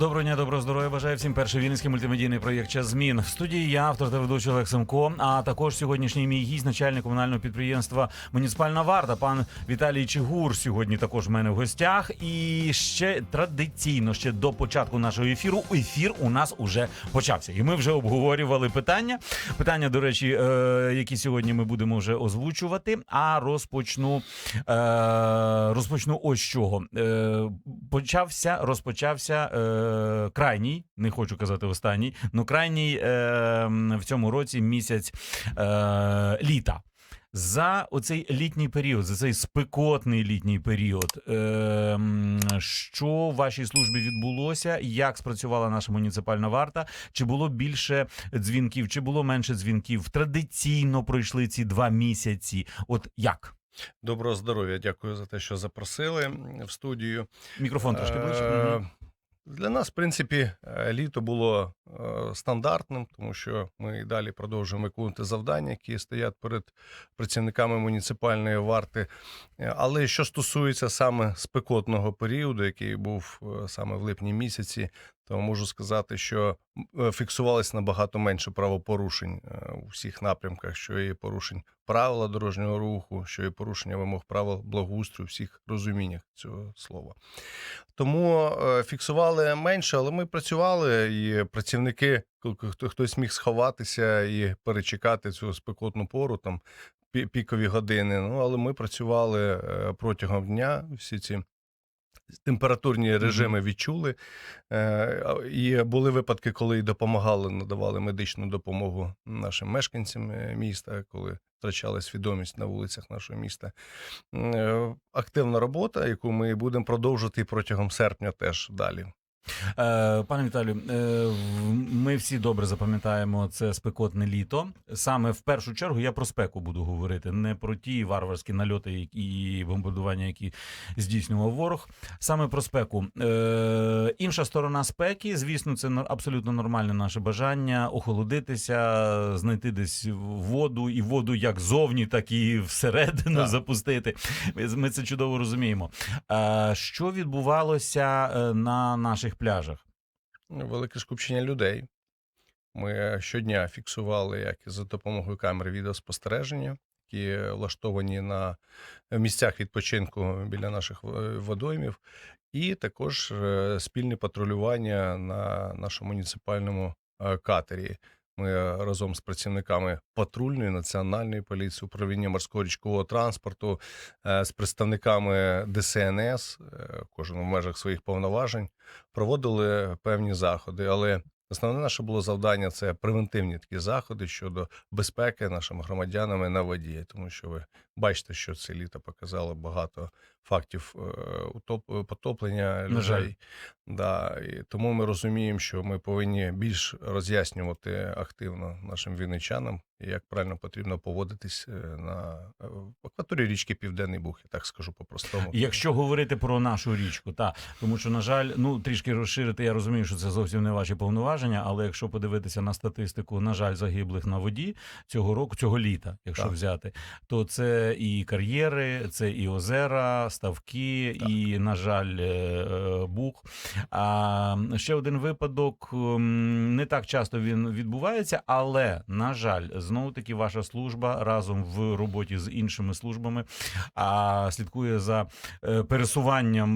Доброго дня, доброго здоров'я. Бажаю всім перший вінницький мультимедійний проєкт «Час змін. В студії я, автор та ведучий Олег Семко, а також сьогоднішній мій гість, начальник комунального підприємства Муніципальна варта, пан Віталій Чигур. Сьогодні також в мене в гостях. І ще традиційно, ще до початку нашого ефіру, ефір у нас уже почався. І ми вже обговорювали питання. Питання, до речі, е, які сьогодні ми будемо вже озвучувати. А розпочну, е, розпочну ось чого. Е, почався, розпочався е, крайній, не хочу казати останній, ну крайній е, в цьому році місяць е, літа. За оцей літній період, за цей спекотний літній період, е, що в вашій службі відбулося? Як спрацювала наша муніципальна варта? Чи було більше дзвінків, чи було менше дзвінків? Традиційно пройшли ці два місяці. От як? Доброго здоров'я, дякую за те, що запросили в студію. Мікрофон трошки ближче. Для нас, в принципі, е, літо було е, стандартним, тому що ми і далі продовжуємо виконувати завдання, які стоять перед працівниками муніципальної варти. Е, Але що стосується саме спекотного періоду, який був саме в липні місяці, то можу сказати, що м, фіксувалось набагато менше правопорушень е, у всіх напрямках, що і порушень правила дорожнього руху, що і порушення вимог правил благоустрою, всіх розуміннях цього слова. Тому е, фіксували менше, але ми працювали, і працівники, хто хтось міг сховатися і перечекати цю спекотну пору, там пікові години. Ну але ми працювали е, протягом дня. Всі ці температурні режими відчули. Е, І були випадки, коли й допомагали, надавали медичну допомогу нашим мешканцям е, міста, коли втрачали свідомість на вулицях нашого міста. Е, Активна робота, яку ми будемо продовжувати протягом серпня теж далі. Е, Пане Віталію, е, ми всі добре запам'ятаємо це спекотне літо. Саме в першу чергу я про спеку буду говорити, не про ті варварські нальоти і бомбардування, які здійснював ворог. Саме про спеку. Е, Інша сторона спеки, звісно, це абсолютно нормальне наше бажання охолодитися, знайти десь воду, і воду як зовні, так і всередину Так. запустити. Ми, це чудово розуміємо. Що відбувалося на наших пляжах? Велике скупчення людей. Ми щодня фіксували як за допомогою камер відеоспостереження, які влаштовані на місцях відпочинку біля наших водоймів, і також е, спільне патрулювання на нашому муніципальному е, катері. Ми е, разом з працівниками патрульної національної поліції, управління морського річкового транспорту, е, з представниками ДСНС, е, кожен в межах своїх повноважень, проводили певні заходи. Але основне наше було завдання це превентивні такі заходи щодо безпеки нашим громадянами на воді, тому що ви бачите, що це літо показало багато фактів е, потоплення людей. Да, і тому ми розуміємо, що ми повинні більш роз'яснювати активно нашим вінничанам, як правильно потрібно поводитись е, на е, акваторії річки Південний Буг, я так скажу по-простому. Якщо говорити про нашу річку, та тому що, на жаль, ну трішки розширити, я розумію, що це зовсім не ваші повноваження, але якщо подивитися на статистику, на жаль, загиблих на воді цього року, цього літа, якщо Так. взяти, то це і кар'єри, це і озера, ставки, Так. і, на жаль, е, е, бух. А ще один випадок не так часто він відбувається, але на жаль, знову таки ваша служба разом в роботі з іншими службами а слідкує за е, пересуванням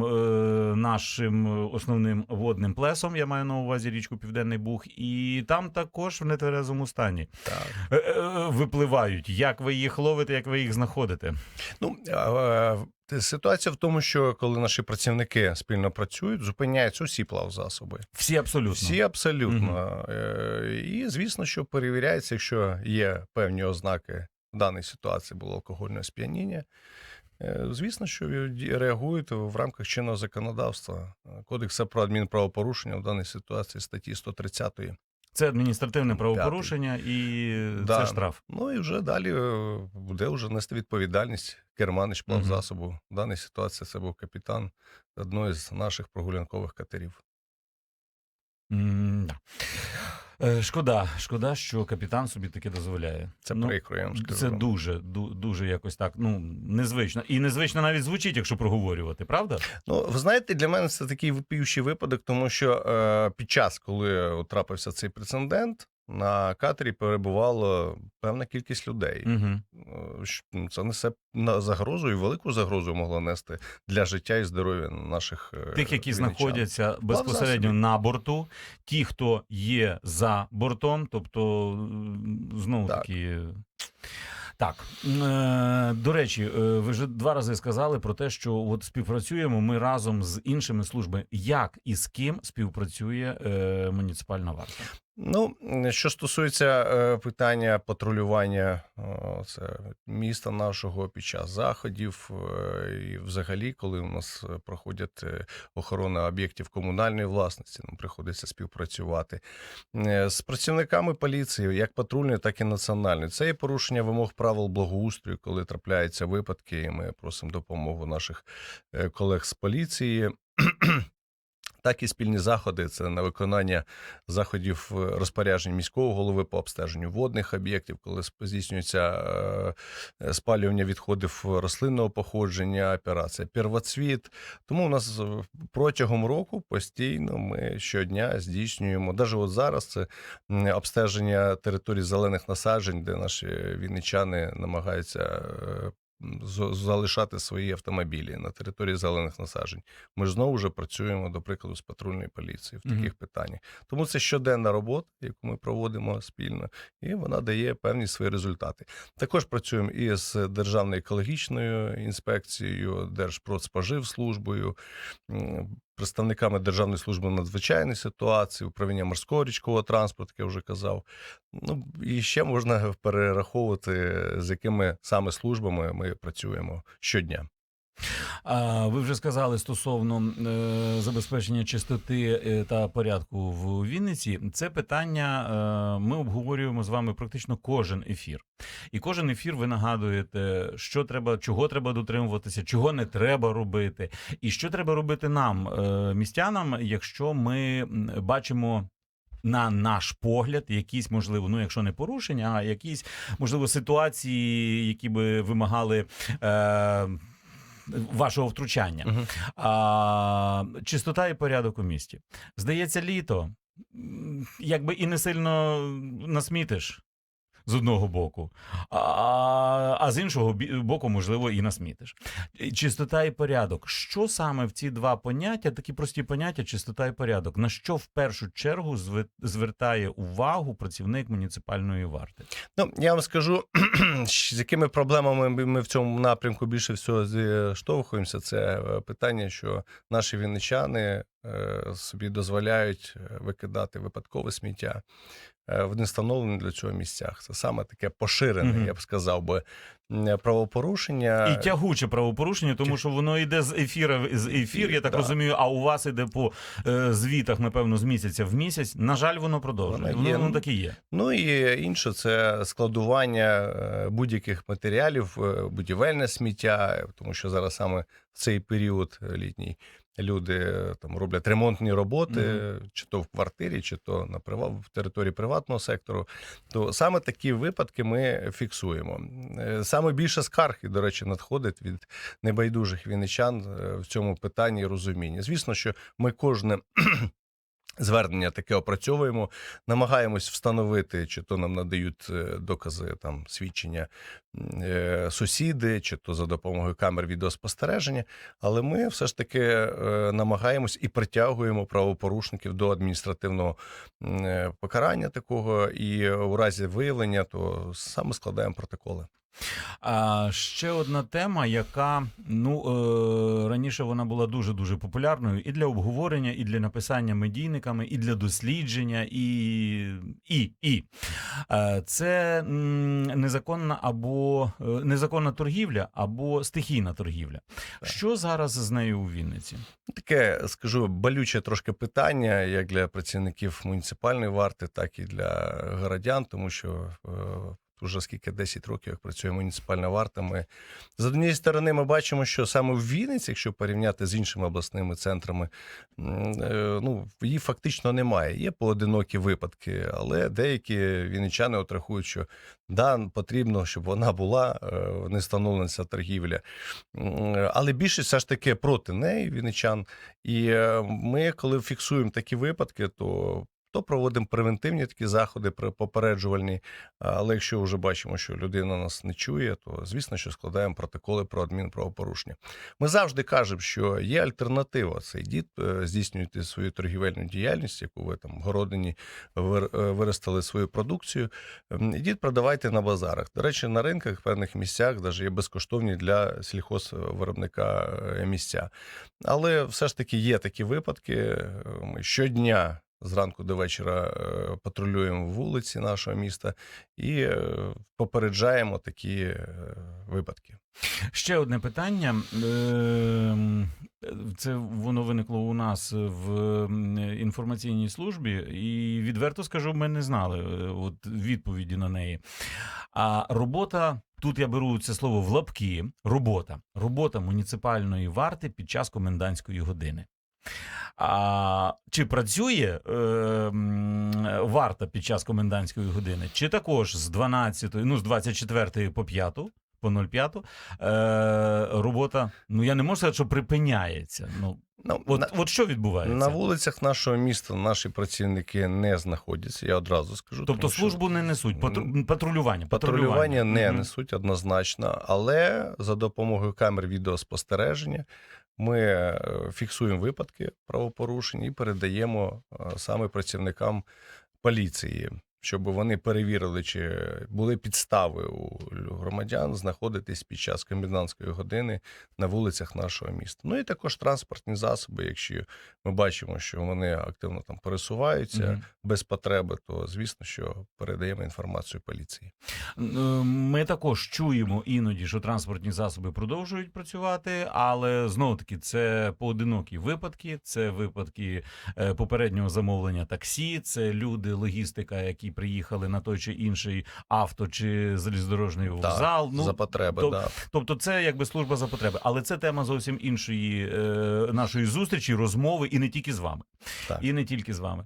нашим основним водним плесом. Я маю на увазі річку Південний Буг, і там також в нетверезому стані Так. випливають. Як ви їх ловите, як ви їх знаходите? Ну, ситуація в тому, що коли наші працівники спільно працюють, зупиняються усі плавзасоби. Всі абсолютно. Всі абсолютно. Е, І звісно, що перевіряється, якщо є певні ознаки в даній ситуації було алкогольне сп'яніння. Е, Звісно, що реагують в рамках чинного законодавства. Кодексу про адмінправопорушення в даній ситуації статті 130 Це адміністративне правопорушення і Да. це штраф. Ну і вже далі е, буде вже нести відповідальність керманич плавзасобу. В даній ситуації це був капітан одної з наших прогулянкових катерів. М, да. Е, Шкода, шкода, що капітан собі таке дозволяє. Це Ну, прикро, я вам скажу. Це дуже, ду- дуже якось так. Ну незвично. І незвично навіть звучить, якщо проговорювати, правда? Ну, ви знаєте, для мене це такий випіючий випадок, тому що е, під час, коли трапився цей прецедент, на катері перебувала певна кількість людей. Угу. Це несе на загрозу і велику загрозу могло нести для життя і здоров'я наших е, Тих, які вінничан. знаходяться безпосередньо на борту, ті, хто є за бортом, тобто знову Так. таки. Так, е, до речі, е, ви вже два рази сказали про те, що от співпрацюємо ми разом з іншими службами. Як і з ким співпрацює муніципальна варта? Ну, що стосується е, питання патрулювання це міста нашого під час заходів, е, і взагалі, коли у нас е, проходять охорона об'єктів комунальної власності, нам приходиться співпрацювати з працівниками поліції, як патрульної, так і національної. Це є порушення вимог правил благоустрою, коли трапляються випадки, і ми просимо допомогу наших колег з поліції. Так і спільні заходи це на виконання заходів е, розпоряджень міського голови по обстеженню водних об'єктів, коли здійснюється е, е, спалювання відходів рослинного походження, операція первоцвіт. Тому у нас протягом року постійно ми щодня здійснюємо, навіть от зараз це обстеження територій зелених насаджень, де наші вінничани намагаються. Залишати свої автомобілі на території зелених насаджень. Ми ж знову ж працюємо, до прикладу, з патрульної поліції в таких питаннях. Тому це щоденна робота, яку ми проводимо спільно, і вона дає певні свої результати. Також працюємо і з Державною екологічною інспекцією, Держпродспоживслужбою, представниками Державної служби надзвичайної ситуації, управління морського річкового транспорту, як я вже казав. Ну і ще можна перераховувати, з якими саме службами ми працюємо щодня. Ви вже сказали стосовно е, забезпечення чистоти е, та порядку в Вінниці. Це питання е, ми обговорюємо з вами практично кожен ефір. І кожен ефір ви нагадуєте, що треба, чого треба дотримуватися, чого не треба робити, і що треба робити нам, містянам, якщо ми бачимо. На наш погляд, якісь можливо, ну якщо не порушення, а якісь можливо ситуації, які би вимагали е, вашого втручання. Мгм. А, чистота і порядок у місті. Здається, літо. Якби і не сильно насмітиш з одного боку, а, а з іншого боку, можливо, і насмітиш. Чистота і порядок. Що саме в ці два поняття, такі прості поняття, чистота і порядок, на що в першу чергу звертає увагу працівник муніципальної варти? Ну, я вам скажу, з якими проблемами ми- в цьому напрямку більше всього зіштовхуємося. Це е, питання, що наші вінничани е, собі дозволяють е, викидати випадкове сміття е, в нестановлених для цього місцях. Це саме таке поширене, Мгм. я б сказав би, правопорушення. І тягуче правопорушення, тому що воно йде з ефіра з ефір, я так Да. розумію. А у вас іде по е, звітах, напевно, з місяця в місяць. На жаль, воно продовжує. Воно є. воно так і є. Ну і інше це складування е, будь-яких матеріалів, е, будівельне сміття, тому що зараз саме в цей період е, літній люди е, там роблять ремонтні роботи, чи то в квартирі, чи то на прив... в території приватного сектору. То саме такі випадки ми фіксуємо. Е, Саме більше скарг, і, до речі, надходить від небайдужих вінничан е, в цьому питанні і розумінні. Звісно, що ми кожне. Звернення таке опрацьовуємо, намагаємось встановити, чи то нам надають е, докази там свідчення е, сусіди, чи то за допомогою камер відеоспостереження. Але ми все ж таки е, намагаємось і притягуємо правопорушників до адміністративного покарання такого, і у разі виявлення, то саме складаємо протоколи. А ще одна тема, яка ну е, раніше вона була дуже дуже популярною і для обговорення, і для написання медійниками, і для дослідження, і і, і. Е, це незаконна або е, незаконна торгівля, або стихійна торгівля. Так. Що зараз з нею у Вінниці? Таке, скажу, болюче трошки питання, як для працівників муніципальної варти, так і для городян, тому що е, вже скільки 10 років, як працює муніципальна варта. Ми з однієї сторони ми бачимо, що саме в Вінниці, якщо порівняти з іншими обласними центрами, е, ну її фактично немає. Є поодинокі випадки, але деякі вінничани от рахують, що да, потрібно, щоб вона була, е, не встановлена торгівля. Але більшість все ж таки проти неї, вінничан. І е, ми, коли фіксуємо такі випадки, то. То проводимо превентивні такі заходи, попереджувальні. Але якщо вже бачимо, що людина нас не чує, то звісно, що складаємо протоколи про адмінправопорушення. Ми завжди кажемо, що є альтернатива. Це йдіть, е, здійснюйте свою торгівельну діяльність, яку ви там в городині е, виростили свою продукцію. Ідіть, продавайте на базарах. До речі, на ринках в певних місцях навіть є безкоштовні для сільхозвиробника е, місця. Але все ж таки є такі випадки. Щодня. Зранку до вечора е, патрулюємо вулиці нашого міста і е, попереджаємо такі е, випадки. Ще одне питання. Ем, Це воно виникло у нас в інформаційній службі, і відверто скажу, ми не знали от, відповіді на неї. А робота. Тут я беру це слово в лапки. Робота. Робота муніципальної варти під час комендантської години. А чи працює е, варта під час комендантської години, чи також з 12, ну з 24 по 5, по 05, е, робота, ну я не можу сказати, що припиняється. Ну, Ну, от, на- от що відбувається? На вулицях нашого міста наші працівники не знаходяться. Я одразу скажу. тобто тому що службу не несуть, патру- патрулювання. патрулювання не Мгм. несуть однозначно, але за допомогою камер відеоспостереження ми е, фіксуємо випадки правопорушень і передаємо е, саме працівникам поліції. Щоб вони перевірили, чи були підстави у громадян знаходитись під час комендантської години на вулицях нашого міста. Ну і також транспортні засоби. Якщо ми бачимо, що вони активно там пересуваються, Мгм. без потреби, то звісно, що передаємо інформацію поліції. Е, Ми також чуємо іноді, що транспортні засоби продовжують працювати, але знову таки це поодинокі випадки. Це випадки е, попереднього замовлення таксі, це люди, логістика, які приїхали на той чи інший авто чи залізнодорожний вокзал. за потреби, то- да. Тобто, це якби служба за потреби, але це тема зовсім іншої е, нашої зустрічі, розмови, і не тільки з вами. Так. І не тільки з вами.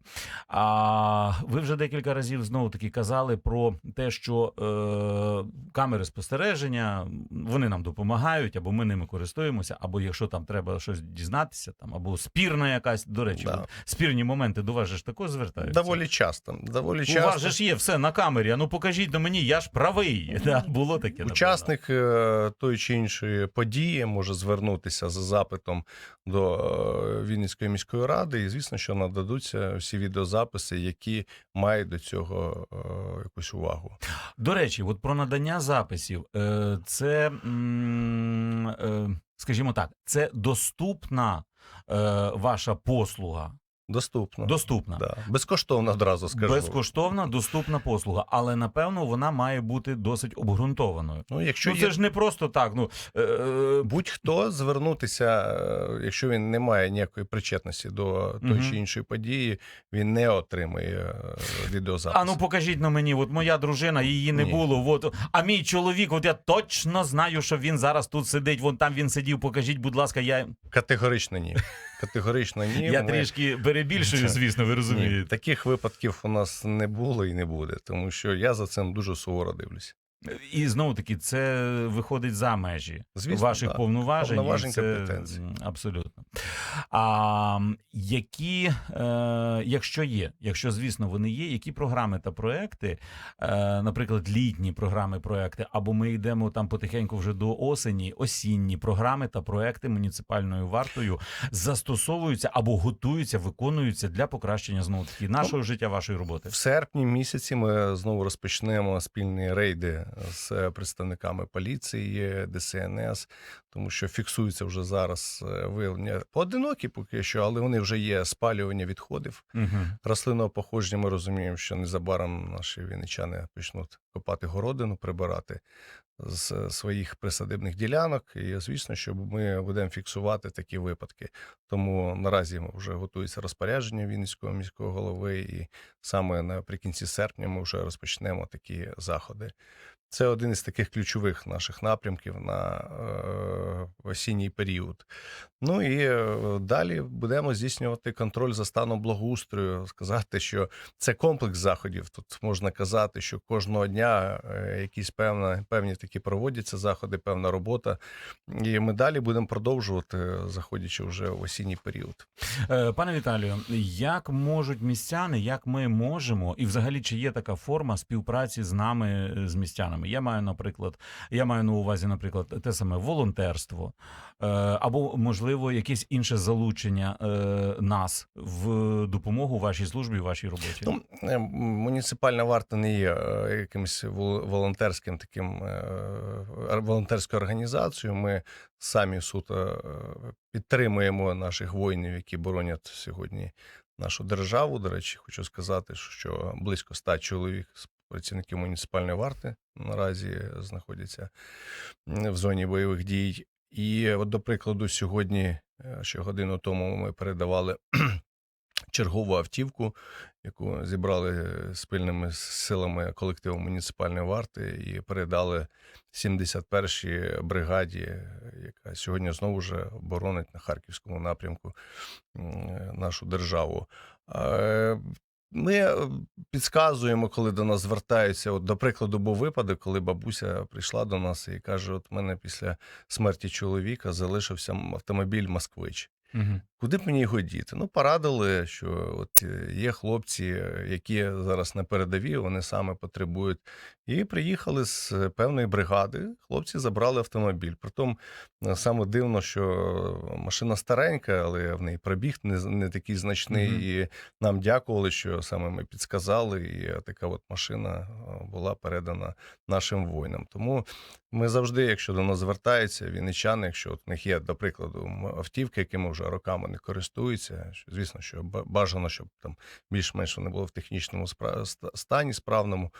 А ви вже декілька разів знову таки казали про те, що е, камери спостереження вони нам допомагають, або ми ними користуємося, або якщо там треба щось дізнатися, там або спірна якась до речі, Да. спірні моменти до вас же ж також звертаються. Доволі часто. Доволі У часто. Вас же ж є все на камері. Ну покажіть на мені, я ж правий. Да, було таке. Учасник е, тої чи іншої події може звернутися за запитом до е, Вінницької міської ради, і звісно, що нададуться всі відеозаписи, які мають до цього е, якусь увагу. До речі, от про надання записів, це, скажімо так, це доступна ваша послуга. Доступно. Доступна. Да. Безкоштовно одразу скажу. Безкоштовна, доступна послуга, але напевно вона має бути досить обґрунтованою. Ну, якщо ну, є це ж не просто так. Ну е, е, будь-хто звернутися, е, якщо він не має ніякої причетності до тої Мгм. чи іншої події, він не отримує е, відеозапис. а ну покажіть на мені, от моя дружина, її не Ні. було. От, а мій чоловік, от я точно знаю, що він зараз тут сидить. Вон там він сидів. Покажіть, будь ласка, я, Категорично ні. Категорично ні. я Ми- трішки перебільшую, звісно, ви Ні, розумієте. таких випадків у нас не було і не буде, тому що я за цим дуже суворо дивлюся. І знову таки, це виходить за межі Звісно, ваших да. повноважень. Повноважень, це, компетенцій. Абсолютно. А які, е, якщо є, якщо звісно вони є, які програми та проекти, е, наприклад, літні програми, проекти, або ми йдемо там потихеньку вже до осені, осінні програми та проекти муніципальною вартою застосовуються або готуються, виконуються для покращення знову таки нашого життя, вашої роботи. В серпні місяці ми знову розпочнемо спільні рейди з представниками поліції, ДСНС, тому що фіксується вже зараз е, виявлення поодинокі поки що, але вони вже є спалювання відходів. Угу. Рослинного походження ми розуміємо, що незабаром наші вінничани почнуть копати городину, прибирати. з своїх присадибних ділянок. І звісно, що ми будемо фіксувати такі випадки. Тому наразі вже готується розпорядження Вінницького міського голови, і саме наприкінці серпня ми вже розпочнемо такі заходи. Це один із таких ключових наших напрямків на е, осінній період. Ну і е, далі будемо здійснювати контроль за станом благоустрою. Сказати, що це комплекс заходів. Тут можна казати, що кожного дня е, якісь певна, певні такі проводяться заходи, певна робота. І ми далі будемо продовжувати, заходячи вже в осінній період. Пане Віталію, як можуть містяни, як ми можемо, і взагалі чи є така форма співпраці з нами, з містянами? Я маю, наприклад, я маю на увазі, наприклад, те саме волонтерство, е, або можливо якесь інше залучення е, нас в допомогу вашій службі, вашій роботі. Ну, е, муніципальна варта не є якимось волонтерським таким волонтерською організацією. Ми самі суто підтримуємо наших воїнів, які боронять сьогодні нашу державу. До речі, хочу сказати, що близько ста чоловік з працівників муніципальної варти наразі знаходяться в зоні бойових дій. І от, до прикладу, сьогодні, е, ще годину тому, ми передавали чергову автівку, яку зібрали спільними силами колективу муніципальної варти і передали 71-й бригаді, яка сьогодні знову ж боронить на харківському напрямку нашу державу. Ми е, підказуємо, коли до нас звертаються. От, до прикладу, був випадок, коли бабуся прийшла до нас і каже: От мене після смерті чоловіка залишився автомобіль Москвич. Угу. Куди б мені його діти? Ну, порадили, що от е, є хлопці, е, які зараз на передовій, вони саме потребують. І приїхали з е, певної бригади. Хлопці забрали автомобіль. Притом саме дивно, що машина старенька, але в неї пробіг не, не такий значний. Мгм. І нам дякували, що саме ми підсказали, і така от машина була передана нашим воїнам. Тому ми завжди, якщо до нас звертаються, вінничани, якщо от в них є, до прикладу, автівки, якими вже роками не користуються, звісно, що ба- бажано, щоб там більш-менш вони були в технічному стані справному.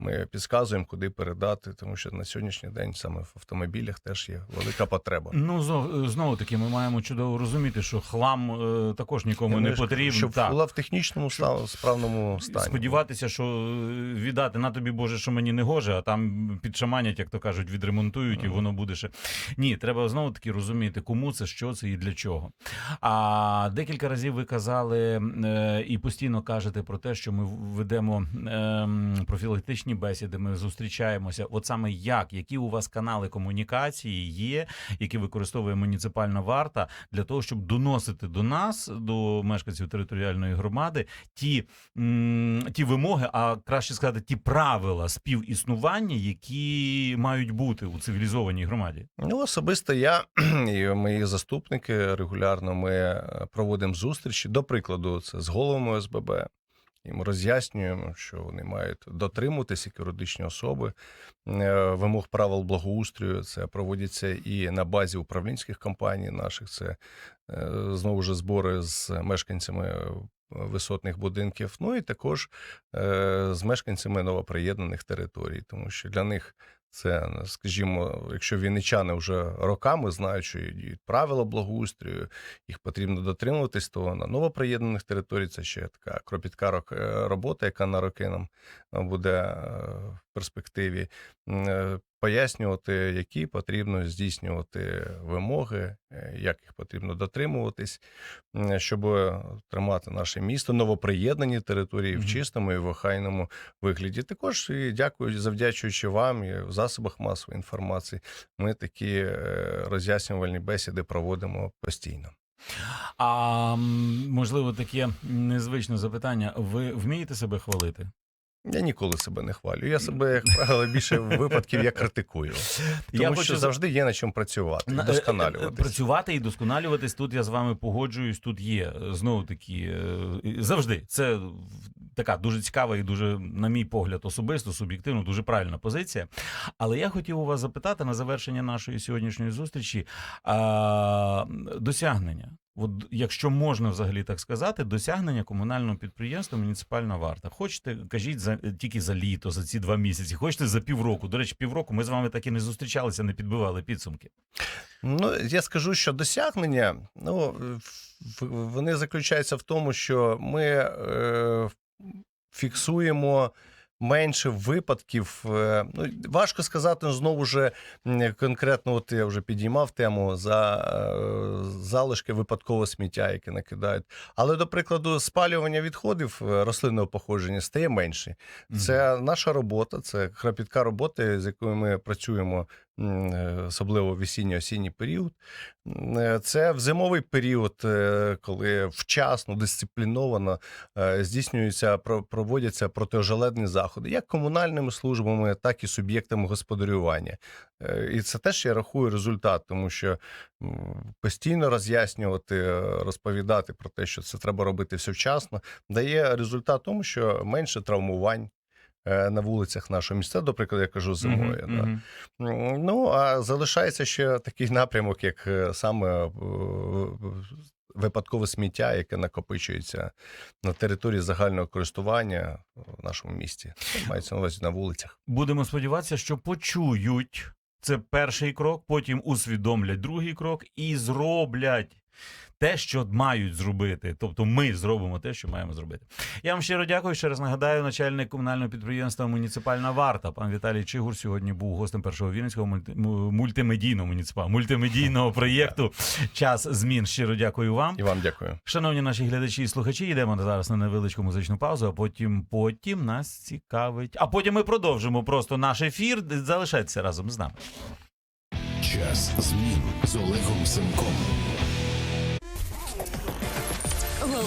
Ми підказуємо, куди передати, тому що на сьогоднішній день саме в автомобілях теж є велика потреба. Ну знову, знову таки, ми маємо чудово розуміти, що хлам е, також нікому Я не ж потрібен. Щоб Так. була в технічному ста- справному стані. Сподіватися, що е, віддати на тобі Боже, що мені не гоже, а там підшаманять, як то кажуть, відремонтують, і воно буде ще. Ні, треба знову таки розуміти, кому це, що це і для чого. А декілька разів ви казали е, і постійно кажете про те, що ми ведемо е, профілактичні бесіди, ми зустрічаємося. От саме як, які у вас канали комунікації є, які використовує муніципальна варта для того, щоб доносити до нас, до мешканців територіальної громади, ті, ті вимоги, а краще сказати, ті правила співіснування, які мають бути у цивілізованій громаді. Ну, особисто я і мої заступники регулярно ми е, проводимо зустрічі. До прикладу, це з головами ОСББ. Ми роз'яснюємо, що вони мають дотримуватися як юридичні особи е, вимог правил благоустрою. Це проводяться і на базі управлінських компаній наших. Це е, знову ж збори з мешканцями е, висотних будинків. Ну і також е, з мешканцями новоприєднаних територій, тому що для них це, скажімо, якщо вінничани вже роками знають, що є правила благоустрою, їх потрібно дотримуватись, то на новоприєднаних територіях це ще така кропітка е, робота, яка на роки нам е, буде е, перспективі. Е, Пояснювати, які потрібно здійснювати вимоги, е, як їх потрібно дотримуватись, щоб тримати наше місто, новоприєднані території в чистому і в охайному вигляді. Також і дякую, завдячуючи вам і в засобах масової інформації, ми такі е, роз'яснювальні бесіди проводимо постійно. А можливо, таке незвичне запитання: ви вмієте себе хвалити? Я ніколи себе не хвалю. Я себе, як правило, більше випадків я критикую. Тому Я що хочу- завжди є над чим працювати, На- е, е. Працювати і досконалюватись тут я з вами погоджуюсь. Тут є знову таки е, завжди. Це така дуже цікава і дуже, на мій погляд, особисто, суб'єктивно, дуже правильна позиція. Але я хотів у вас запитати на завершення нашої сьогоднішньої зустрічі а, досягнення. От, якщо можна взагалі так сказати, досягнення комунального підприємства муніципальна варта. Хочете, кажіть за тільки за літо, за ці два місяці. Хочете за півроку. До речі, півроку ми з вами так і не зустрічалися, не підбивали підсумки. Ну, я скажу, що досягнення, ну, вони заключаються в тому, що ми е, фіксуємо менше випадків. Е, ну, важко сказати ну, знову ж конкретно, от я вже підіймав тему за е, залишки випадкового сміття, яке накидають. Але, до прикладу, спалювання відходів е, рослинного походження стає менше. Це наша робота, це храпітка робота, з якою ми працюємо, особливо в осінньо-осінній період. Е, Це в зимовий період, е, коли вчасно, дисципліновано е, здійснюються, проводяться протижеледні заходи, як комунальними службами, так і суб'єктами господарювання. Е, І це теж я рахую результат, тому що постійно роз'яснювати, е, розповідати про те, що це треба робити все вчасно, дає результат тому, що менше травмувань. Е, На вулицях нашого міста, до прикладу, я кажу зимою. Мгм, да. мгм. М, Ну а залишається ще такий напрямок, як е, саме е, випадкове сміття, яке накопичується на території загального користування в нашому місті. Мається на увазі на вулицях. Будемо сподіватися, що почують. Це перший крок, потім усвідомлять другий крок і зроблять те, що мають зробити. Тобто ми зробимо те, що маємо зробити. Я вам щиро дякую. Ще раз нагадаю, начальник комунального підприємства Муніципальна варта. Пан Віталій Чигур сьогодні був гостем першого вінницького мульти... му- мультимедійного муніципального мультимедійного проєкту Час змін. Щиро дякую вам. І вам дякую. Шановні наші глядачі і слухачі, йдемо зараз на невеличку музичну паузу, а потім потім нас цікавить. А потім ми продовжимо просто наш ефір. Залишайтеся разом з нами. Час змін з Олегом Семком.